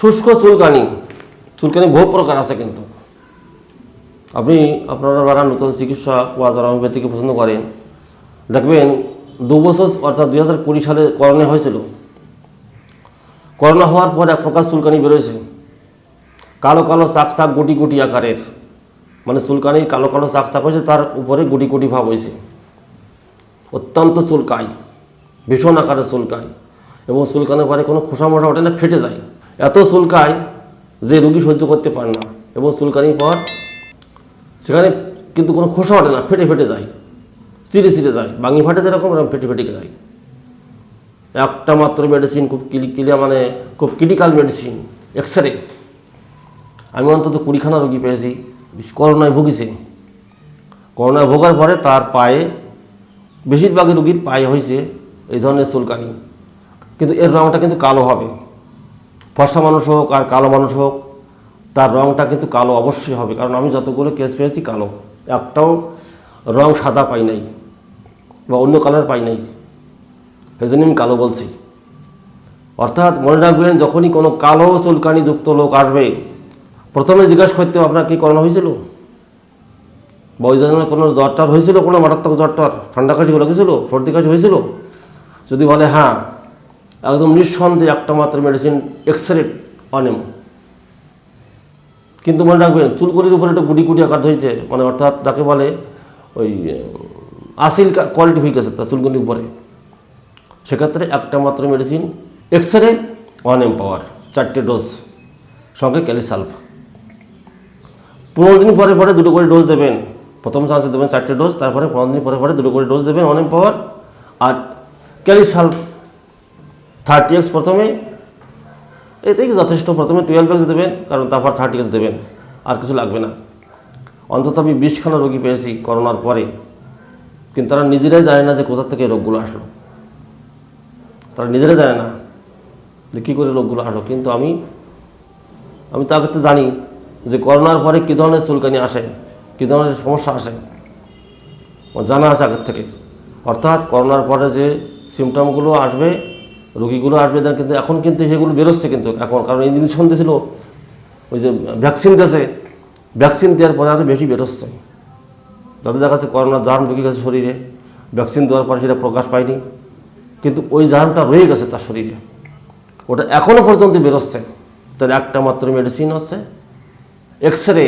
শুষ্ক চুলকানি। চুলকানি বহু প্রকার আছে কিন্তু। আপনি আপনারা যারা নতুন চিকিৎসা বা যারা হোমিওপ্যাথিকে পছন্দ করেন দেখবেন দু বছর অর্থাৎ দুই হাজার কুড়ি সালে করোনা হয়েছিল করোনা হওয়ার পর এক প্রকার চুলকানি বেরোয়েছে কালো কালো চাক চাক গুটি গুটি আকারের মানে চুলকানি কালো কালো চাক চাক হয়েছে তার উপরে গুটি গুটি ভাব হয়েছে অত্যন্ত চুলকায় ভীষণ আকারে চুলকায় এবং চুলকানোর পরে কোনো খোসা মোসা ওঠে না, ফেটে যায়। এত চুলকায় যে রুগী সহ্য করতে পারে না। এবং চুলকানির পর সেখানে কিন্তু কোনো খোসা ওঠে না, ফেটে ফেটে যায়, চিড়ে চিড়ে যায় বাঙি ফাটে যেরকম, এরকম ফেটে ফেটে যায়। একটা মাত্র মেডিসিন খুব ক্লিয়ার মানে খুব ক্রিটিক্যাল মেডিসিন এক্স রে আমি অন্তত কুড়িখানা রোগী পেয়েছি, করোনায় ভুগিছে। করোনায় ভোগার পরে তার পায়ে, বেশিরভাগই রুগীর পায়ে হয়েছে এই ধরনের চুলকানি। কিন্তু এর রঙটা কিন্তু কালো হবে। ফর্সা মানুষ হোক আর কালো মানুষ হোক, তার রঙটা কিন্তু কালো অবশ্যই হবে। কারণ আমি যতগুলো কেস পেয়েছি কালো। একটাও রং সাদা পাই নাই বা অন্য কালার পাই নাই। এই জন্য আমি কালো বলছি। অর্থাৎ মনে রাখবেন, যখনই কোনো কালো চুলকানি যুক্ত লোক আসবে, প্রথমে জিজ্ঞাসা করতে আপনার কি করোনা হয়েছিল? বা ওই জন্য কোনো জ্বর হয়েছিল কোনো মারাত্মক জ্বর ঠান্ডা কাশি লেগেছিল সর্দি কাশি হয়েছিল? যদি বলে হ্যাঁ। একদম নিঃসন্দেহে একটা মাত্র মেডিসিন এক্সরে অনেম কিন্তু মনে রাখবেন চুলকুলির উপরে একটু গুটি গুটি আকার হয়েছে মানে অর্থাৎ তাকে বলে ওই আসিল কোয়ালিটি হয়ে গেছে তার চুলকুলির উপরে। সেক্ষেত্রে একটা মাত্র medicine x ray one M power, চারটে ডোজ সঙ্গে ক্যালিসালফ। পনেরো দিন পরে পরে দুটো করে ডোজ দেবেন। প্রথম চান্সে দেবেন চারটে ডোজ তারপরে পনেরো দিন পরে পরে দুটো করে ডোজ দেবেন ওয়ান এম পাওয়ার। আর ক্যালিসালফ থার্টি এক্স প্রথমে এতেই যথেষ্ট প্রথমে টুয়েলভ এক্স দেবেন, কারণ তারপর থার্টি এক্স দেবেন, আর কিছু লাগবে না। অন্তত আমি বিশখানা রোগী পেয়েছি করোনার পরে, কিন্তু তারা নিজেরাই জানে না যে কোথা থেকে রোগগুলো আসলো। তারা নিজেরা জানে না যে কী করে রোগগুলো আসলো, কিন্তু আমি আমি তার ক্ষেত্রে জানি যে করোনার পরে কী ধরনের চুলকানি আসে, কী ধরনের সমস্যা আসে। জানা আছে আগের থেকে। অর্থাৎ করোনার পরে যে সিমটমগুলো আসবে রোগীগুলো আসবে না, কিন্তু এখন কিন্তু সেগুলো বেরোচ্ছে কিন্তু। এখন কারণ এই জিনিস ইঞ্জেকশন দিয়েছিল ওই যে ভ্যাকসিন দিয়েছে, ভ্যাকসিন দেওয়ার পরে আরও বেশি বেরোচ্ছে। যাদের দেখা যাচ্ছে করোনার জার্ম ঢুকে গেছে শরীরে, ভ্যাকসিন দেওয়ার পরে সেটা প্রকাশ পায়নি। কিন্তু ওই জার্মটা রয়ে গেছে তার শরীরে। ওটা এখনও পর্যন্ত বেরোচ্ছে। তার একটা মাত্র মেডিসিন হচ্ছে এক্স রে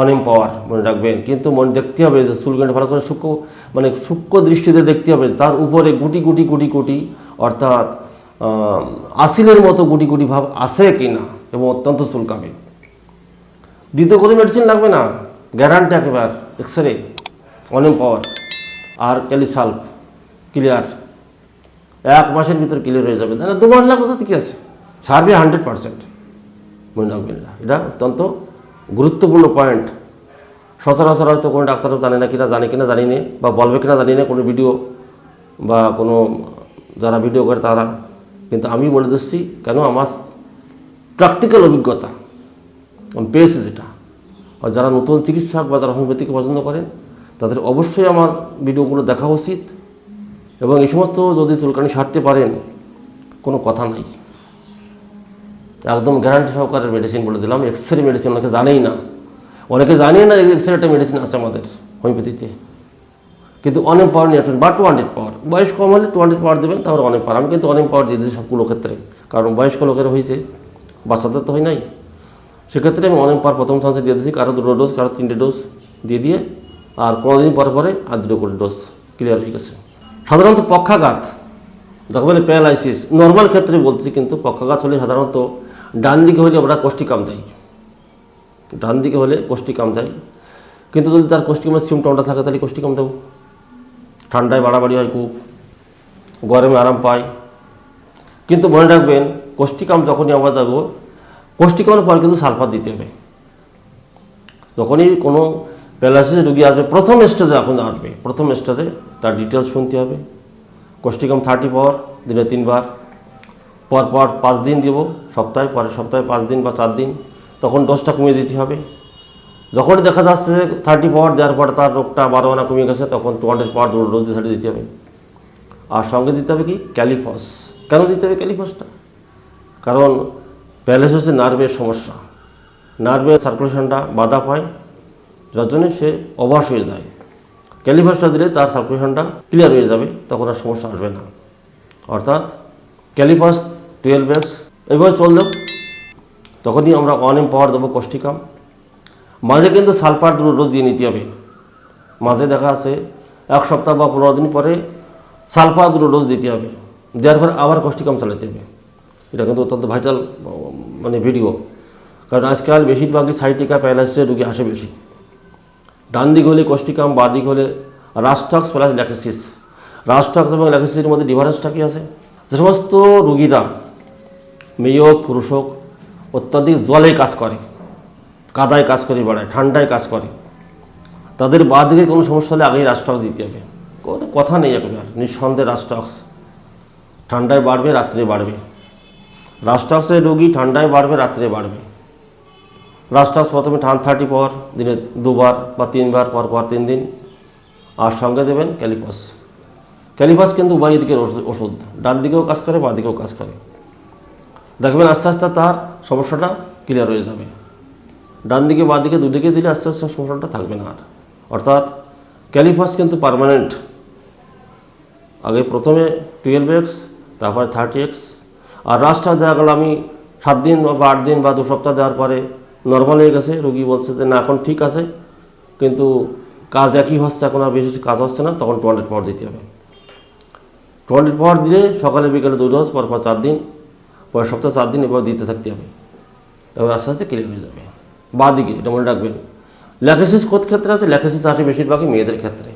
অনেম পাওয়ার মনে রাখবেন। কিন্তু মনে দেখতে হবে যে চুলকানি ভালো করে সূক্ষ্ম মানে সূক্ষ্ম দৃষ্টিতে দেখতে হবে তার উপরে গুটি গুটি গুটি গুটি অর্থাৎ আসিলের মতো গুটি গুটি ভাব আছে কি না এবং অত্যন্ত চুলকাবে দ্বিতীয় কোনো মেডিসিন লাগবে না। গ্যারান্টি একেবার এক্স রে অনেম পাওয়ার আর ক্যালিসাল্ভ ক্লিয়ার এক মাসের ভিতর ক্লিয়ার হয়ে যাবে। তাহলে দু মাস লাগবে তো ঠিক আছে। সারবে হান্ড্রেড পার্সেন্ট মনে না। এটা অত্যন্ত গুরুত্বপূর্ণ পয়েন্ট সচরাচর হয়তো কোনো ডাক্তারও জানে না কিনা, জানে কিনা জানি না বা বলবে কিনা জানি না কোনো ভিডিও বা কোনো যারা ভিডিও করে তারা। কিন্তু আমি বলে দিচ্ছি, কেন আমার প্র্যাকটিক্যাল অভিজ্ঞতা, আমি পেয়েছি যেটা। আর যারা নতুন চিকিৎসক বা যারা হোমিওপ্যাথিকে পছন্দ করেন, তাদের অবশ্যই আমার ভিডিওগুলো দেখা উচিত। এবং এই সমস্ত যদি চুলকানি সারতে পারেন, কোনো কথা নাই। একদম গ্যারান্টি সহকারের মেডিসিন বলে দিলাম এক্স রে মেডিসিন অনেকে জানেই না। অনেকে জানেই না এক্স রে একটা মেডিসিন আছে আমাদের হোমিওপ্যাথিতে। কিন্তু অনেক পাওয়ার নিয়ে আসবেন বা টু হান্ড্রেড পাওয়ার বয়স কম হলে টু হান্ড্রেড পাওয়ার দেবেন, তাহলে অনেক পাওয়ার আমি কিন্তু অনেক পাওয়ার দিয়ে দিয়েছি সবগুলো ক্ষেত্রে, কারণ বয়স্ক লোকের হয়েছে, বাচ্চাদের তো হয় নাই। সেক্ষেত্রে আমি অনেক পাওয়ার প্রথম চান্সে দিয়ে দিয়েছি, কারও দুটো ডোজ কারও তিনটে ডোজ দিয়ে দিয়ে, আর পনেরো দিন পরে পরে আর দুটো করে ডোজ ক্লিয়ার হয়ে গেছে। সাধারণত পক্ষাঘাত, যাকে বলে প্যারালাইসিস নর্মাল ক্ষেত্রে বলছি কিন্তু পক্ষাঘাত হলে সাধারণত ডান দিকে হলে আমরা কোষ্টিকাম দেয় ডান দিকে হলে কোষ্টিকাম দেয় কিন্তু যদি তার কোষ্টিকামের সিমটমটা থাকে, তাহলে কোষ্টিকাম দেবো। ঠান্ডায় বাড়াবাড়ি হয় খুব, গরমে আরাম পায় কিন্তু মনে রাখবেন কোষ্টিকাম যখনই আমরা দেবো কোষ্টিকামের পর কিন্তু সালফার দিতে হবে। যখনই কোনো প্যারালাইসিস রুগী আসবে, প্রথম স্টেজে এখন আসবে, প্রথম স্টেজে তার ডিটেলস শুনতে হবে। কোষ্টিকাম থার্টি পাওয়ার দিনে তিনবার। পর পর পাঁচ দিন দেবো, সপ্তাহে, পরের সপ্তাহে পাঁচ দিন বা চার দিন, তখন ডোজটা কমিয়ে দিতে হবে। যখনই দেখা যাচ্ছে যে থার্টি পাওয়ার দেওয়ার পরে তার রোগটা বারো আনা কমে গেছে, তখন টু হান্ড্রেড পাওয়ার ডোজ দিয়ে দিতে হবে। আর সঙ্গে দিতে হবে কি? ক্যালিফস। কেন দিতে হবে ক্যালিফসটা? কারণ প্যারালাইসিস হচ্ছে নার্ভের সমস্যা। নার্ভের সার্কুলেশনটা বাধা পায়, যার জন্য সে অবাস হয়ে যায়। ক্যালিভাসটা দিলে তার সার্কুলেশনটা ক্লিয়ার হয়ে যাবে, তখন আর সমস্যা আসবে না। অর্থাৎ ক্যালিভাস টুয়েলভ এক্স এভাবে চললেও তখনই আমরা অন এম পাওয়ার দেবো কষ্টিকাম মাঝে কিন্তু সালফার দুটো ডোজ দিয়ে নিতে হবে। মাঝে দেখা আছে, এক সপ্তাহ বা পনেরো দিন পরে সালফার দুটো ডোজ দিতে হবে। দেওয়ার পর আবার কষ্টিকাম চালাতে হবে। এটা কিন্তু অত্যন্ত ভাইটাল মানে ভিডিও কারণ আজকাল বেশিরভাগই সাইটিকা প্যারালাইসিসের রুগী আসে বেশি। ডান দিক হলে কষ্টিকাম, বা দিক হলে রাস্টক্স প্লাস ল্যাকেসিস রাস্টক্স এবং ল্যাকেসিসের মধ্যে ডিভারেন্সটা কি আছে? যে সমস্ত রুগীরা, মেয়ে হোক, পুরুষ হোক, অত্যাধিক জলে কাজ করে। কাদায় কাজ করে বেড়ায়, ঠান্ডায় কাজ করে। তাদের বাঁ দিকে কোনো সমস্যা হলে আগেই রাস্টক্স দিতে হবে। কোনো কথা নেই একেবারে নিঃসন্দেহে রাস্টক্স ঠান্ডায় বাড়বে, রাত্রে বাড়বে। রাস্টক্সের রোগী ঠান্ডায় বাড়বে, রাত্রে বাড়বে। রাস্টক্স প্রথমে ঠান থার্টি পর দিনে দুবার বা তিনবার, পর পর তিন দিন। আর সঙ্গে দেবেন ক্যালিপাস। ক্যালিপাস কিন্তু উভয় দিকের ওষুধ। ডান দিকেও কাজ করে, বাঁ দিকেও কাজ করে। দেখবেন আস্তে আস্তে তার সমস্যাটা ক্লিয়ার হয়ে যাবে। ডান দিকে বাঁ দিকে দুদিকে দিলে আস্তে আস্তে সমস্যাটা থাকবে না আর। অর্থাৎ ক্যালিফাস কিন্তু পার্মানেন্ট। আগে প্রথমে টুয়েলভ এক্স, তারপরে থার্টি এক্স। আর রাস্টটা দেখা গেল আমি সাত দিন বা আট দিন বা দু সপ্তাহ দেওয়ার পরে নর্মাল হয়ে গেছে। রুগী বলছে যে না, এখন ঠিক আছে। কিন্তু কাজ একই হচ্ছে, এখন আর বেশি কাজ হচ্ছে না, তখন টু হান্ড্রেড পাওয়ার দিতে হবে। টু হান্ড্রেড পাওয়ার দিলে সকালে, বিকেলে দুই ডোজ পর পর চার দিন, পরের সপ্তাহে চার দিন এবার দিতে থাকতে হবে। এবার আস্তে আস্তে ক্লিয়ার হয়ে যাবে। বা দিকে এটা মনে রাখবেন। ল্যাকাসিস কোথ ক্ষেত্রে আছে? ল্যাকাসিস আসে বেশিরভাগই মেয়েদের ক্ষেত্রে।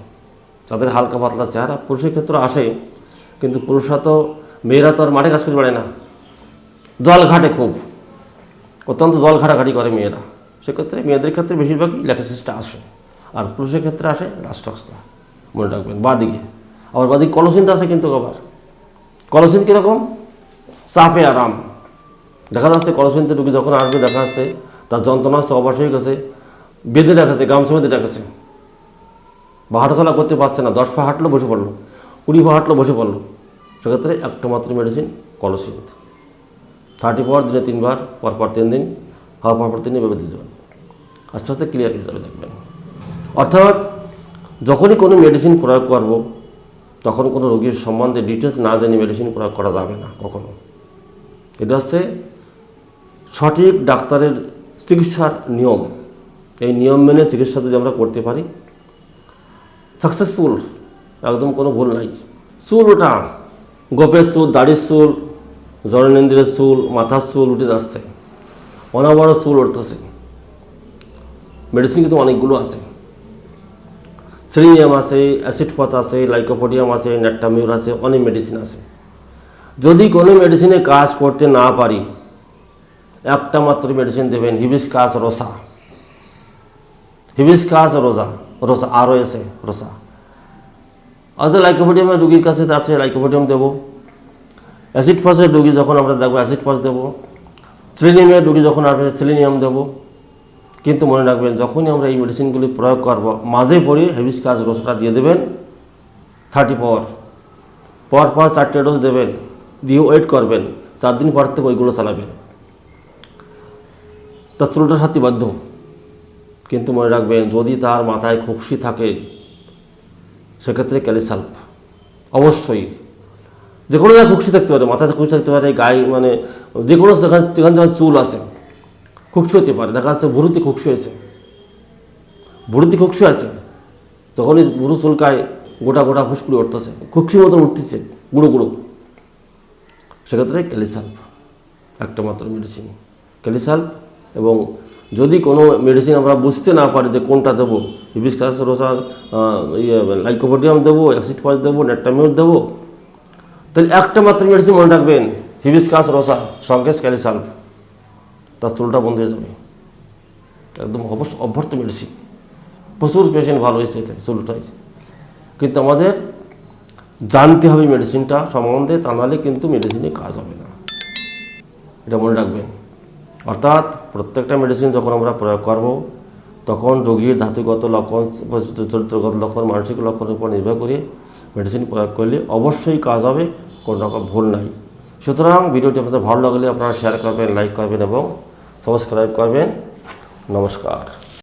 যাদের হালকা পাতলা চেহারা, পুরুষের ক্ষেত্রে আসে, কিন্তু পুরুষরা তো, মেয়েরা তো আর মাঠে কাজ করে বেড়ায় না। জল ঘাটে খুব। অত্যন্ত জল ঘাটাঘাটি করে মেয়েরা। সেক্ষেত্রে মেয়েদের ক্ষেত্রে বেশিরভাগই ল্যাকাসিসটা আসে। আর পুরুষের ক্ষেত্রে আসে রাষ্ট্রক্সটা মনে রাখবেন, বাদিকে। আবার বাদিকে কলসিনটা আছে কিন্তু আবার। কলসিন কীরকম? চাপে আরাম। দেখা যাচ্ছে কলসিনতে রুগী যখন আসবে, দেখা যাচ্ছে তার যন্ত্রণা হচ্ছে অবশ হয়ে গেছে, বেঁধে রেখেছে, গামছা বেঁধে রেখেছে। বা হাঁটাচলা করতে পারছে না, দশ পা হাঁটলো, বসে পড়ল, কুড়ি পা হাঁটলো, বসে পড়ল। সেক্ষেত্রে একটা মাত্র মেডিসিন কলসিন থার্টি পাওয়ার দিনে তিনবার পরপর তিন দিন হওয়ার পরপর তিন দিন এভাবে দিতে পারেন আস্তে আস্তে ক্লিয়ার যাবে, দেখবেন। অর্থাৎ, যখনই কোনো মেডিসিন প্রয়োগ করব, তখন কোনো রোগীর সম্বন্ধে ডিটেলস না জেনে মেডিসিন প্রয়োগ করা যাবে না, কখনো। এটা হচ্ছে সঠিক ডাক্তারের চিকিৎসার নিয়ম। এই নিয়ম মেনে চিকিৎসা যদি আমরা করতে পারি সাকসেসফুল একদম কোনো ভুল নাই। চুল ওটা গোপের চুল, দাড়ির চুল জননেন্দ্রের চুল, মাথার চুল উঠে যাচ্ছে। অনাবড় চুল উঠতেছে। মেডিসিন কিন্তু অনেকগুলো আছে। সেলিনিয়াম আছে অ্যাসিড ফস আছে লাইকোপোডিয়াম আছে ন্যাট্টামিউর আছে, অনেক মেডিসিন আছে। যদি কোনো মেডিসিনে কাজ করতে না পারি একটা মাত্র মেডিসিন দেবেন hibiscus rosa hibiscus rosa rosa আরও এসে রোসা অর্থাৎ লাইকোপোডিয়ামের রুগীর কাছে আছে লাইকোপোডিয়াম দেবো। অ্যাসিড ফসের রুগী যখন আমরা দেখব অ্যাসিড ফস দেবো। সেলিনিয়ামের রুগী যখন আসবে সেলিনিয়াম দেবো। কিন্তু মনে রাখবেন, যখনই আমরা এই মেডিসিনগুলি প্রয়োগ করব, মাঝে পড়ে হেভিসকাস রোসটা দিয়ে দেবেন থার্টি পর পর পর চারটে ডোজ দেবেন, দিয়ে ওয়েট করবেন চার দিন পর থেকে ওইগুলো চালাবেন। তার চুলটা সাথে বাধ্য কিন্তু মনে রাখবেন যদি তার মাথায় খুকসি থাকে, সেক্ষেত্রে ক্যালিসাল্প। অবশ্যই। যে কোনো জায়গায় খুকসি থাকতে পারে মাথাতে খুশি থাকতে পারে, গায়ে মানে যে কোনো যেখানে যেখানে চুল আছে, খুকসি হতে পারে। দেখা যাচ্ছে ভুরুতে খুকসি হয়েছে। ভুরুতে খুকসি আছে, তখনই ভুরু চুলকায় গোটা গোটা ফুসকুড়ি উঠতেছে। খুকসির মতন উঠতেছে, গুঁড়ো গুঁড়ো। সেক্ষেত্রে ক্যালিসাল্প। একটা মাত্র মেডিসিন ক্যালিসাল্প এবং যদি কোনো মেডিসিন আমরা বুঝতে না পারি যে কোনটা দেবো হিবিসকাস রোসা ইয়ে লাইকোপোডিয়াম দেবো অ্যাসিড ফস দেবো নেট্টামিউর দেবো, তাহলে একটা মাত্র মেডিসিন মনে রাখবেন হিবিসকাস রসা সঙ্গে ক্যালিসাল্প তার চুলটা বন্ধ হয়ে যাবে। একদম অবশ্য অভ্যর্থ মেডিসিন প্রচুর পেশেন্ট ভালো হয়েছে এতে চুলটাই কিন্তু আমাদের জানতে হবে মেডিসিনটা সম্বন্ধে, তা নাহলে কিন্তু মেডিসিনে কাজ হবে না। এটা মনে রাখবেন। অর্থাৎ প্রত্যেকটা মেডিসিন যখন আমরা প্রয়োগ করব, তখন রোগীর ধাতুগত লক্ষণ, চরিত্রগত লক্ষণ, মানসিক লক্ষণের উপর নির্ভর করে মেডিসিন প্রয়োগ করলে অবশ্যই কাজ হবে, কোনো রকম ভুল নাই। সুতরাং ভিডিওটি আপনাদের ভালো লাগলে আপনারা শেয়ার করবেন লাইক করবেন এবং সাবস্ক্রাইব করবেন। নমস্কার।